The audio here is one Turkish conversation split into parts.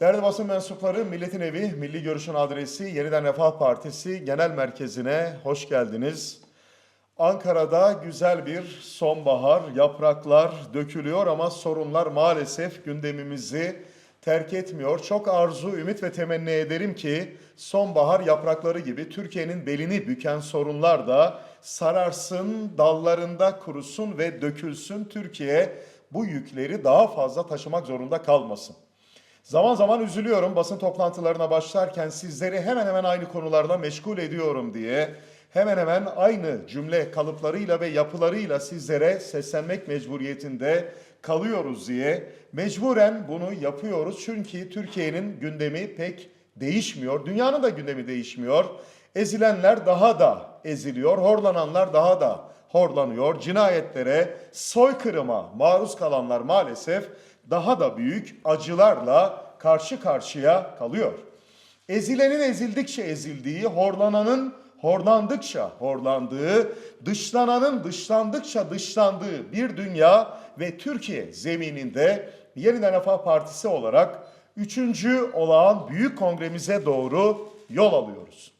Değerli basın mensupları, Milletin Evi, Milli Görüş'ün adresi Yeniden Refah Partisi Genel Merkezi'ne hoş geldiniz. Ankara'da güzel bir sonbahar, yapraklar dökülüyor ama sorunlar maalesef gündemimizi terk etmiyor. Çok arzu, ümit ve temenni ederim ki sonbahar yaprakları gibi Türkiye'nin belini büken sorunlar da sararsın, dallarında kurusun ve dökülsün. Türkiye bu yükleri daha fazla taşımak zorunda kalmasın. Zaman zaman üzülüyorum basın toplantılarına başlarken sizleri hemen hemen aynı konularla meşgul ediyorum diye hemen hemen aynı cümle kalıplarıyla ve yapılarıyla sizlere seslenmek mecburiyetinde kalıyoruz diye mecburen bunu yapıyoruz. Çünkü Türkiye'nin gündemi pek değişmiyor. Dünyanın da gündemi değişmiyor. Ezilenler daha da eziliyor. Horlananlar daha da horlanıyor. Cinayetlere, soykırıma maruz kalanlar maalesef daha da büyük acılarla karşı karşıya kalıyor. Ezilenin ezildikçe ezildiği, horlananın horlandıkça horlandığı, dışlananın dışlandıkça dışlandığı bir dünya ve Türkiye zemininde Yeniden Refah Partisi olarak 3. olağan büyük kongremize doğru yol alıyoruz.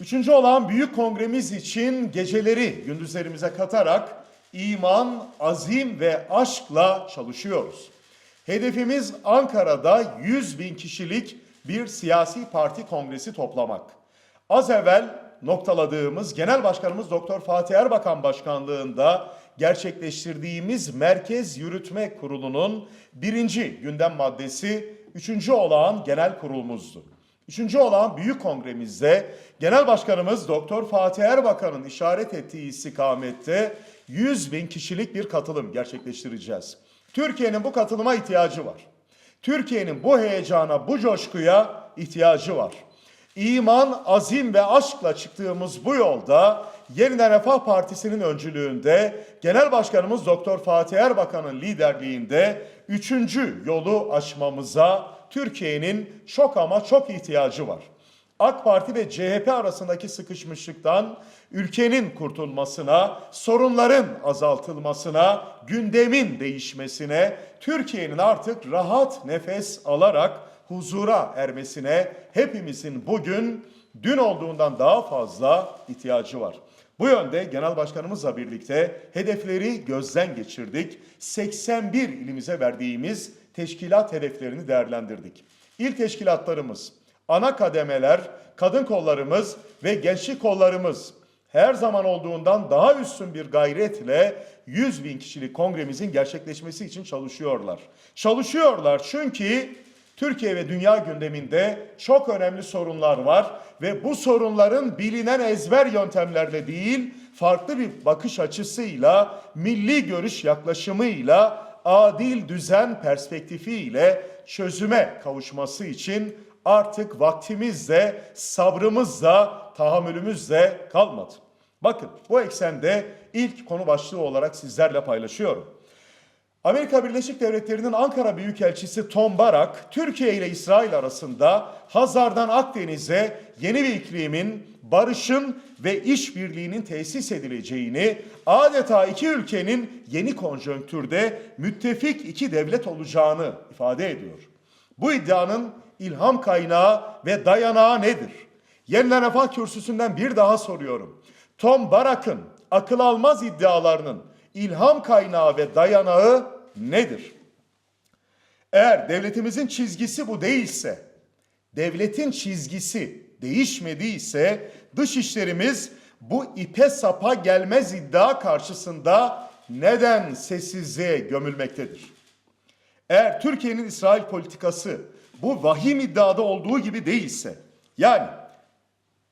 Üçüncü olan büyük kongremiz için geceleri gündüzlerimize katarak iman, azim ve aşkla çalışıyoruz. Hedefimiz Ankara'da 100 bin kişilik bir siyasi parti kongresi toplamak. Az evvel noktaladığımız Genel Başkanımız Doktor Fatih Erbakan başkanlığında gerçekleştirdiğimiz Merkez Yürütme Kurulu'nun birinci gündem maddesi üçüncü olağan genel kurulumuzdu. Üçüncü olan büyük kongremizde Genel Başkanımız Doktor Fatih Erbakan'ın işaret ettiği istikamette 100 bin kişilik bir katılım gerçekleştireceğiz. Türkiye'nin bu katılıma ihtiyacı var. Türkiye'nin bu heyecana, bu coşkuya ihtiyacı var. İman, azim ve aşkla çıktığımız bu yolda Yeniden Refah Partisi'nin öncülüğünde Genel Başkanımız Doktor Fatih Erbakan'ın liderliğinde üçüncü yolu aşmamıza Türkiye'nin çok ama çok ihtiyacı var. AK Parti ve CHP arasındaki sıkışmışlıktan ülkenin kurtulmasına, sorunların azaltılmasına, gündemin değişmesine, Türkiye'nin artık rahat nefes alarak huzura ermesine hepimizin bugün dün olduğundan daha fazla ihtiyacı var. Bu yönde Genel Başkanımızla birlikte hedefleri gözden geçirdik. 81 ilimize verdiğimiz teşkilat hedeflerini değerlendirdik. İl teşkilatlarımız, ana kademeler, kadın kollarımız ve gençlik kollarımız her zaman olduğundan daha üstün bir gayretle 100 bin kişilik kongremizin gerçekleşmesi için çalışıyorlar. Çalışıyorlar çünkü Türkiye ve dünya gündeminde çok önemli sorunlar var ve bu sorunların bilinen ezber yöntemlerle değil, farklı bir bakış açısıyla, milli görüş yaklaşımıyla, adil düzen perspektifiyle çözüme kavuşması için artık vaktimiz de, sabrımız da, tahammülümüz de kalmadı. Bakın bu eksende ilk konu başlığı olarak sizlerle paylaşıyorum. Amerika Birleşik Devletleri'nin Ankara Büyükelçisi Tom Barak, Türkiye ile İsrail arasında Hazar'dan Akdeniz'e yeni bir iklimin, barışın ve işbirliğinin tesis edileceğini, adeta iki ülkenin yeni konjonktürde müttefik iki devlet olacağını ifade ediyor. Bu iddianın ilham kaynağı ve dayanağı nedir? Yeniden Refah Kürsüsü'nden bir daha soruyorum. Tom Barak'ın akıl almaz iddialarının ilham kaynağı ve dayanağı nedir? Eğer devletimizin çizgisi bu değilse, devletin çizgisi değişmediyse dış işlerimiz bu ipe sapa gelmez iddia karşısında neden sessizliğe gömülmektedir? Eğer Türkiye'nin İsrail politikası bu vahim iddiada olduğu gibi değilse, yani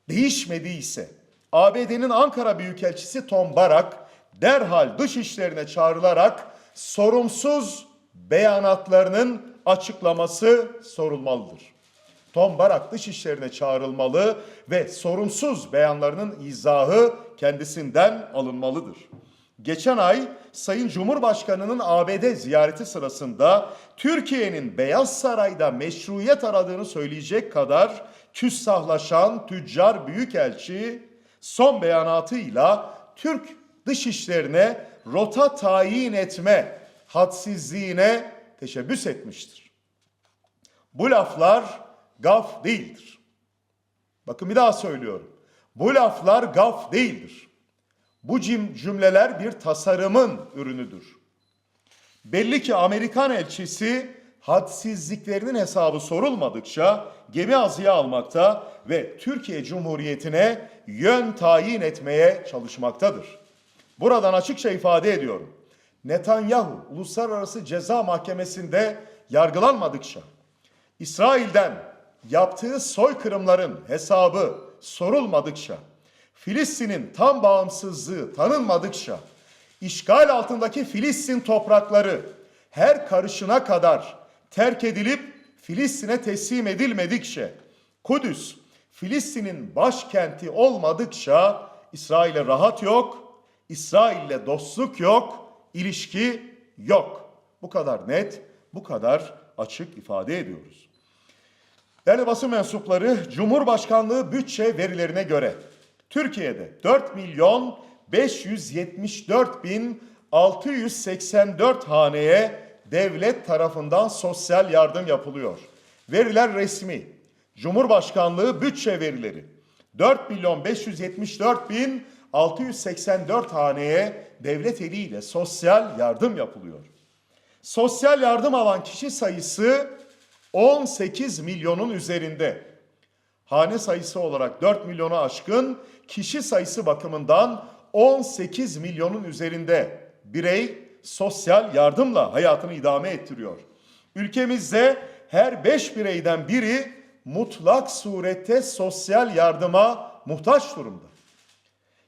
değişmediyse, ABD'nin Ankara Büyükelçisi Tom Barak derhal dış işlerine çağrılarak sorumsuz beyanatlarının açıklaması sorulmalıdır. Tom Barak dış işlerine çağrılmalı ve sorumsuz beyanlarının izahı kendisinden alınmalıdır. Geçen ay Sayın Cumhurbaşkanı'nın ABD ziyareti sırasında Türkiye'nin Beyaz Saray'da meşruiyet aradığını söyleyecek kadar küstahlaşan tüccar büyükelçi son beyanatıyla Türk dışişlerine rota tayin etme hadsizliğine teşebbüs etmiştir. Bu laflar gaf değildir. Bakın bir daha söylüyorum. Bu laflar gaf değildir. Bu cümleler bir tasarımın ürünüdür. Belli ki Amerikan elçisi hadsizliklerinin hesabı sorulmadıkça gemi azıya almakta ve Türkiye Cumhuriyeti'ne yön tayin etmeye çalışmaktadır. Buradan açıkça ifade ediyorum. Netanyahu Uluslararası Ceza Mahkemesi'nde yargılanmadıkça İsrail'den yaptığı soykırımların hesabı sorulmadıkça, Filistin'in tam bağımsızlığı tanınmadıkça, işgal altındaki Filistin toprakları her karışına kadar terk edilip Filistin'e teslim edilmedikçe, Kudüs Filistin'in başkenti olmadıkça İsrail'e rahat yok, İsrail'le dostluk yok, ilişki yok. Bu kadar net, bu kadar açık ifade ediyoruz. Değerli basın mensupları, Cumhurbaşkanlığı bütçe verilerine göre Türkiye'de 4 milyon 574 bin 684 haneye devlet tarafından sosyal yardım yapılıyor. Veriler resmi. Cumhurbaşkanlığı bütçe verileri. 4 milyon 574 bin 684 haneye devlet eliyle sosyal yardım yapılıyor. Sosyal yardım alan kişi sayısı 18 milyonun üzerinde. Hane sayısı olarak 4 milyonu aşkın, kişi sayısı bakımından 18 milyonun üzerinde birey sosyal yardımla hayatını idame ettiriyor. Ülkemizde her 5 bireyden biri mutlak surette sosyal yardıma muhtaç durumda.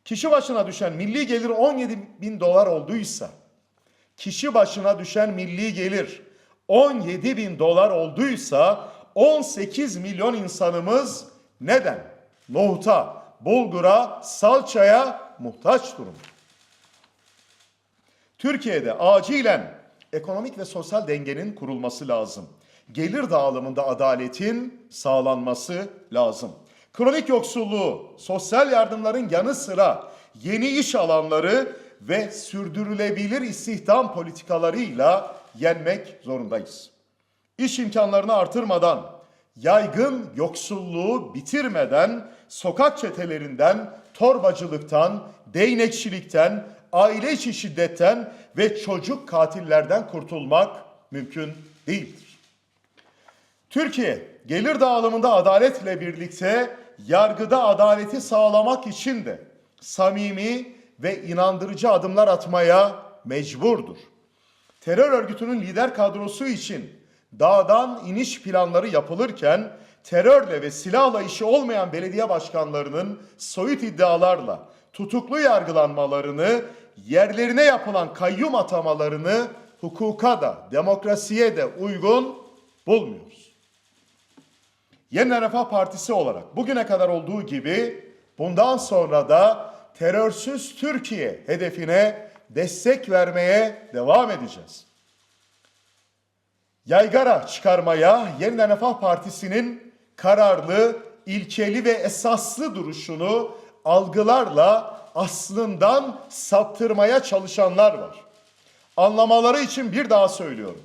Kişi başına düşen milli gelir 17 bin dolar olduysa, kişi başına düşen milli gelir 17 bin dolar olduysa 18 milyon insanımız neden? Nohuta, bulgura, salçaya muhtaç durumda. Türkiye'de acilen ekonomik ve sosyal dengenin kurulması lazım. Gelir dağılımında adaletin sağlanması lazım. Kronik yoksulluğu, sosyal yardımların yanı sıra yeni iş alanları ve sürdürülebilir istihdam politikalarıyla yenmek zorundayız. İş imkanlarını artırmadan, yaygın yoksulluğu bitirmeden, sokak çetelerinden, torbacılıktan, değnekçilikten, aile içi şiddetten ve çocuk katillerden kurtulmak mümkün değildir. Türkiye gelir dağılımında adaletle birlikte yargıda adaleti sağlamak için de samimi ve inandırıcı adımlar atmaya mecburdur. Terör örgütünün lider kadrosu için dağdan iniş planları yapılırken terörle ve silahla işi olmayan belediye başkanlarının soyut iddialarla tutuklu yargılanmalarını, yerlerine yapılan kayyum atamalarını hukuka da demokrasiye de uygun bulmuyoruz. Yeniden Refah Partisi olarak bugüne kadar olduğu gibi bundan sonra da terörsüz Türkiye hedefine destek vermeye devam edeceğiz. Yaygara çıkarmaya Yeniden Refah Partisi'nin kararlı, ilkeli ve esaslı duruşunu algılarla aslından saptırmaya çalışanlar var. Anlamaları için bir daha söylüyorum.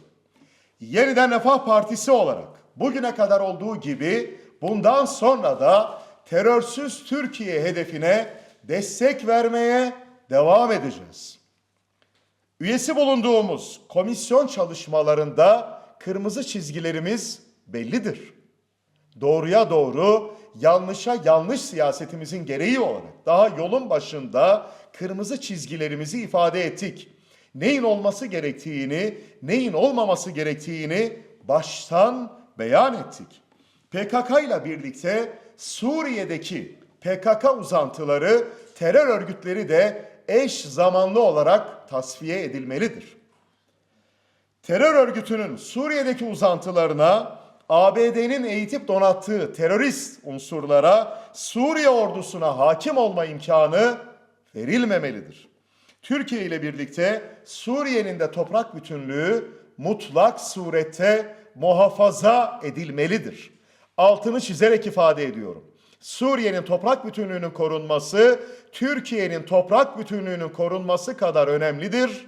Yeniden Refah Partisi olarak bugüne kadar olduğu gibi bundan sonra da terörsüz Türkiye hedefine destek vermeye devam edeceğiz. Üyesi bulunduğumuz komisyon çalışmalarında kırmızı çizgilerimiz bellidir. Doğruya doğru, yanlışa yanlış siyasetimizin gereği olarak daha yolun başında kırmızı çizgilerimizi ifade ettik. Neyin olması gerektiğini, neyin olmaması gerektiğini baştan beyan ettik. PKK ile birlikte Suriye'deki PKK uzantıları, terör örgütleri de eş zamanlı olarak tasfiye edilmelidir. Terör örgütünün Suriye'deki uzantılarına ABD'nin eğitip donattığı terörist unsurlara Suriye ordusuna hakim olma imkanı verilmemelidir. Türkiye ile birlikte Suriye'nin de toprak bütünlüğü mutlak surette muhafaza edilmelidir. Altını çizerek ifade ediyorum. Suriye'nin toprak bütünlüğünün korunması, Türkiye'nin toprak bütünlüğünün korunması kadar önemlidir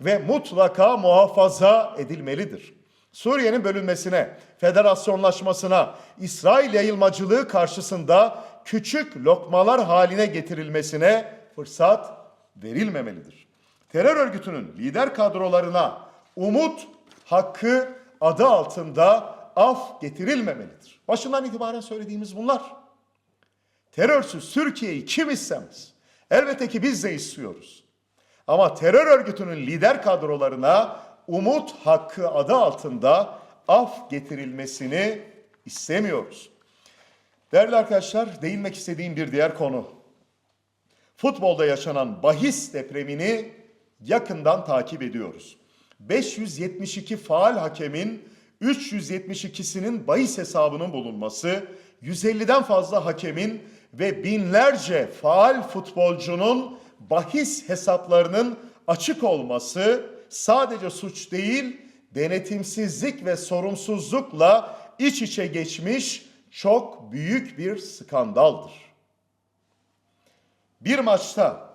ve mutlaka muhafaza edilmelidir. Suriye'nin bölünmesine, federasyonlaşmasına, İsrail yayılmacılığı karşısında küçük lokmalar haline getirilmesine fırsat verilmemelidir. Terör örgütünün lider kadrolarına umut hakkı adı altında af getirilmemelidir. Başından itibaren söylediğimiz bunlar. Terörsüz Türkiye'yi kim istemez? Elbette ki biz de istiyoruz. Ama terör örgütünün lider kadrolarına umut hakkı adı altında af getirilmesini istemiyoruz. Değerli arkadaşlar, değinmek istediğim bir diğer konu. Futbolda yaşanan bahis depremini yakından takip ediyoruz. 572 faal hakemin 372'sinin bahis hesabının bulunması, 150'den fazla hakemin ve binlerce faal futbolcunun bahis hesaplarının açık olması sadece suç değil, denetimsizlik ve sorumsuzlukla iç içe geçmiş çok büyük bir skandaldır. Bir maçta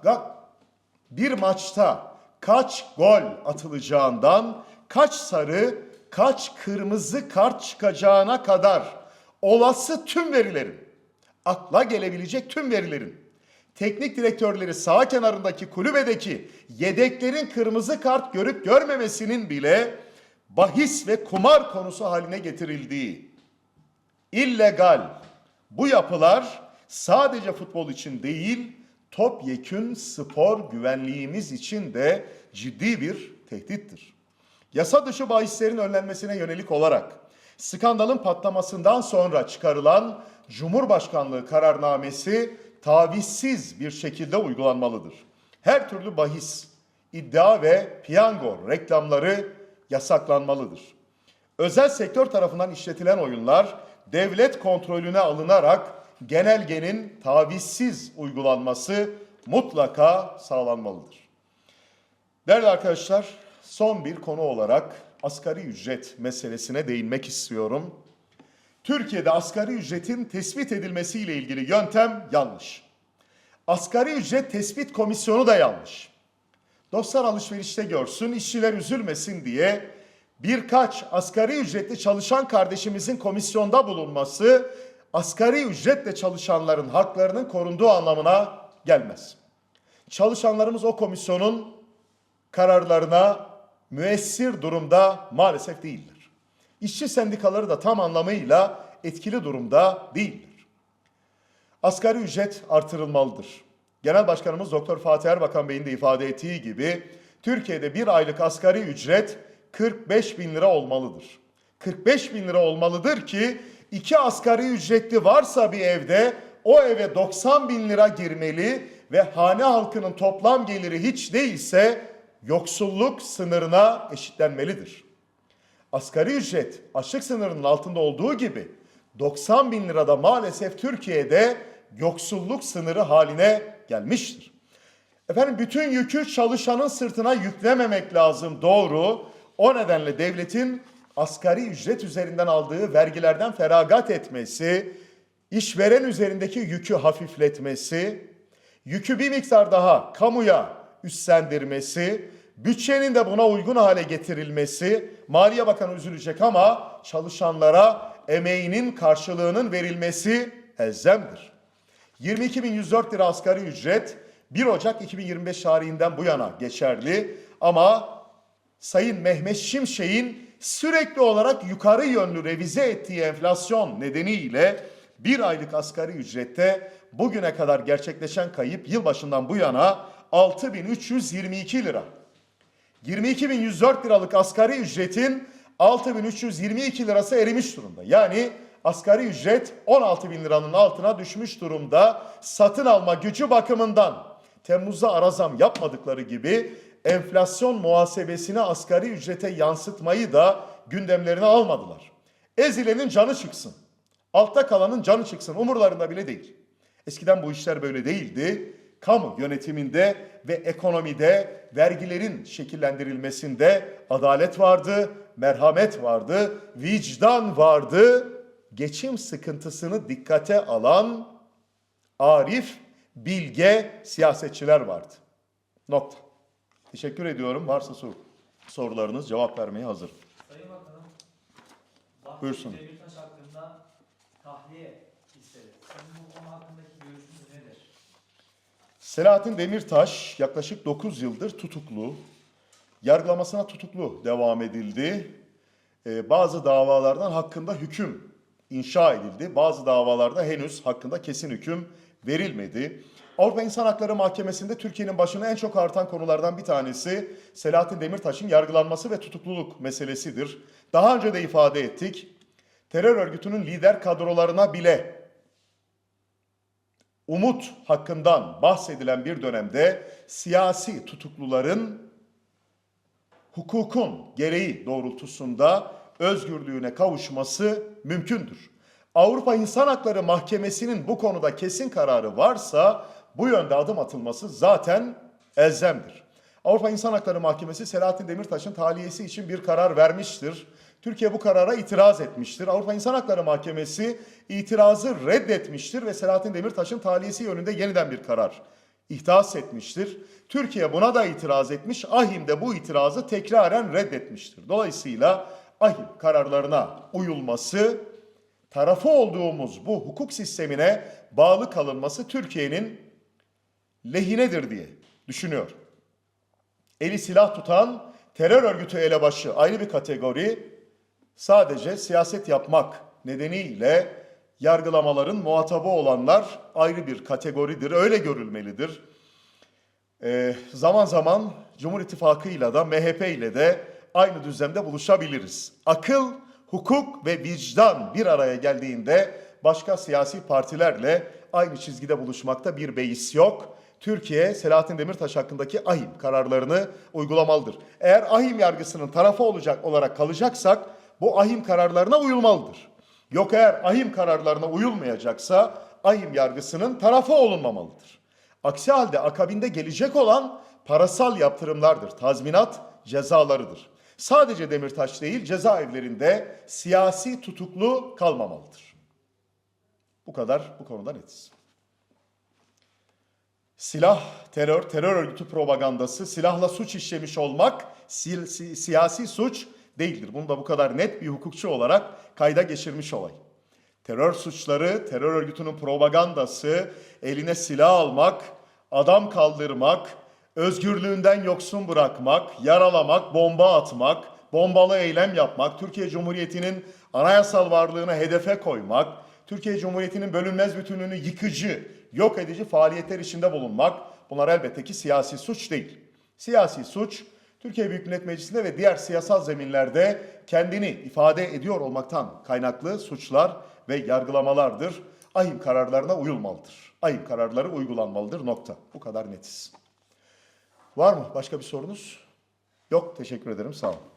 bir maçta kaç gol atılacağından kaç sarı, kaç kırmızı kart çıkacağına kadar olası tüm verilerin, akla gelebilecek tüm verilerin, teknik direktörleri sağ kenarındaki kulübedeki yedeklerin kırmızı kart görüp görmemesinin bile bahis ve kumar konusu haline getirildiği illegal bu yapılar sadece futbol için değil, topyekün spor güvenliğimiz için de ciddi bir tehdittir. Yasa dışı bahislerin önlenmesine yönelik olarak skandalın patlamasından sonra çıkarılan Cumhurbaşkanlığı kararnamesi tavizsiz bir şekilde uygulanmalıdır. Her türlü bahis, iddia ve piyango reklamları yasaklanmalıdır. Özel sektör tarafından işletilen oyunlar devlet kontrolüne alınarak genelgenin tavizsiz uygulanması mutlaka sağlanmalıdır. Değerli arkadaşlar, son bir konu olarak asgari ücret meselesine değinmek istiyorum. Türkiye'de asgari ücretin tespit edilmesiyle ilgili yöntem yanlış. Asgari ücret tespit komisyonu da yanlış. Dostlar alışverişte görsün, işçiler üzülmesin diye birkaç asgari ücretli çalışan kardeşimizin komisyonda bulunması asgari ücretle çalışanların haklarının korunduğu anlamına gelmez. Çalışanlarımız o komisyonun kararlarına müessir durumda maalesef değildir. İşçi sendikaları da tam anlamıyla etkili durumda değildir. Asgari ücret artırılmalıdır. Genel Başkanımız Doktor Fatih Erbakan Bey'in de ifade ettiği gibi Türkiye'de bir aylık asgari ücret 45 bin lira olmalıdır. 45 bin lira olmalıdır ki iki asgari ücretli varsa bir evde o eve 90 bin lira girmeli ve hane halkının toplam geliri hiç değilse yoksulluk sınırına eşitlenmelidir. Asgari ücret açlık sınırının altında olduğu gibi 90 bin lirada maalesef Türkiye'de yoksulluk sınırı haline gelmiştir. Efendim bütün yükü çalışanın sırtına yüklememek lazım doğru. O nedenle devletin asgari ücret üzerinden aldığı vergilerden feragat etmesi, işveren üzerindeki yükü hafifletmesi, yükü bir miktar daha kamuya üstlendirmesi, bütçenin de buna uygun hale getirilmesi, Maliye Bakanı üzülecek ama çalışanlara emeğinin karşılığının verilmesi elzemdir. 22.104 lira asgari ücret 1 Ocak 2025 tarihinden bu yana geçerli ama Sayın Mehmet Şimşek'in sürekli olarak yukarı yönlü revize ettiği enflasyon nedeniyle bir aylık asgari ücrette bugüne kadar gerçekleşen kayıp yılbaşından bu yana 6322 lira. 22.104 liralık asgari ücretin 6322 lirası erimiş durumda. Yani asgari ücret 16 bin liranın altına düşmüş durumda. Satın alma gücü bakımından Temmuz'da ara zam yapmadıkları gibi enflasyon muhasebesini asgari ücrete yansıtmayı da gündemlerine almadılar. Ezilenin canı çıksın. Altta kalanın canı çıksın. Umurlarında bile değil. Eskiden bu işler böyle değildi. Kamu yönetiminde ve ekonomide vergilerin şekillendirilmesinde adalet vardı, merhamet vardı, vicdan vardı. Geçim sıkıntısını dikkate alan arif, bilge siyasetçiler vardı. Nokta. Teşekkür ediyorum. Varsa sor, sorularınız cevap vermeye hazır. Sayın Bakanım, Buyursun. Demirtaş hakkında tahliye istedi. Senin bu konu hakkındaki görüşünüz nedir? Selahattin Demirtaş yaklaşık 9 yıldır tutuklu. Yargılamasına tutuklu devam edildi. Ee, bazı davalardan hakkında hüküm inşa edildi. Bazı davalarda henüz hakkında kesin hüküm verilmedi. Avrupa İnsan Hakları Mahkemesi'nde Türkiye'nin başına en çok artan konulardan bir tanesi Selahattin Demirtaş'ın yargılanması ve tutukluluk meselesidir. Daha önce de ifade ettik. Terör örgütünün lider kadrolarına bile umut hakkından bahsedilen bir dönemde siyasi tutukluların hukukun gereği doğrultusunda özgürlüğüne kavuşması mümkündür. Avrupa İnsan Hakları Mahkemesi'nin bu konuda kesin kararı varsa bu yönde adım atılması zaten elzemdir. Avrupa İnsan Hakları Mahkemesi Selahattin Demirtaş'ın tahliyesi için bir karar vermiştir. Türkiye bu karara itiraz etmiştir. Avrupa İnsan Hakları Mahkemesi itirazı reddetmiştir ve Selahattin Demirtaş'ın tahliyesi yönünde yeniden bir karar ihdas etmiştir. Türkiye buna da itiraz etmiş. Ahim de bu itirazı tekraren reddetmiştir. Dolayısıyla ahim kararlarına uyulması, tarafı olduğumuz bu hukuk sistemine bağlı kalınması Türkiye'nin lehinedir diye düşünüyor. Eli silah tutan terör örgütü elebaşı ayrı bir kategori. Sadece siyaset yapmak nedeniyle yargılamaların muhatabı olanlar ayrı bir kategoridir. Öyle görülmelidir. Ee, zaman zaman Cumhur İttifakı'yla da MHP ile de aynı düzlemde buluşabiliriz. Akıl, hukuk ve vicdan bir araya geldiğinde başka siyasi partilerle aynı çizgide buluşmakta bir beis yok. Türkiye Selahattin Demirtaş hakkındaki ahim kararlarını uygulamalıdır. Eğer ahim yargısının tarafı olacak olarak kalacaksak bu ahim kararlarına uyulmalıdır. Yok eğer ahim kararlarına uyulmayacaksa ahim yargısının tarafı olunmamalıdır. Aksi halde akabinde gelecek olan parasal yaptırımlardır, tazminat cezalarıdır. Sadece Demirtaş değil cezaevlerinde siyasi tutuklu kalmamalıdır. Bu kadar bu konuda netiz. Silah, terör, terör örgütü propagandası, silahla suç işlemiş olmak si- si- siyasi suç değildir. Bunu da bu kadar net bir hukukçu olarak kayda geçirmiş olay. Terör suçları, terör örgütünün propagandası, eline silah almak, adam kaldırmak, özgürlüğünden yoksun bırakmak, yaralamak, bomba atmak, bombalı eylem yapmak, Türkiye Cumhuriyeti'nin anayasal varlığını hedefe koymak, Türkiye Cumhuriyeti'nin bölünmez bütünlüğünü yıkıcı, yok edici faaliyetler içinde bulunmak bunlar elbette ki siyasi suç değil. Siyasi suç Türkiye Büyük Millet Meclisi'nde ve diğer siyasal zeminlerde kendini ifade ediyor olmaktan kaynaklı suçlar ve yargılamalardır. Ahim kararlarına uyulmalıdır. Ahim kararları uygulanmalıdır nokta. Bu kadar netiz. Var mı başka bir sorunuz? Yok teşekkür ederim sağ olun.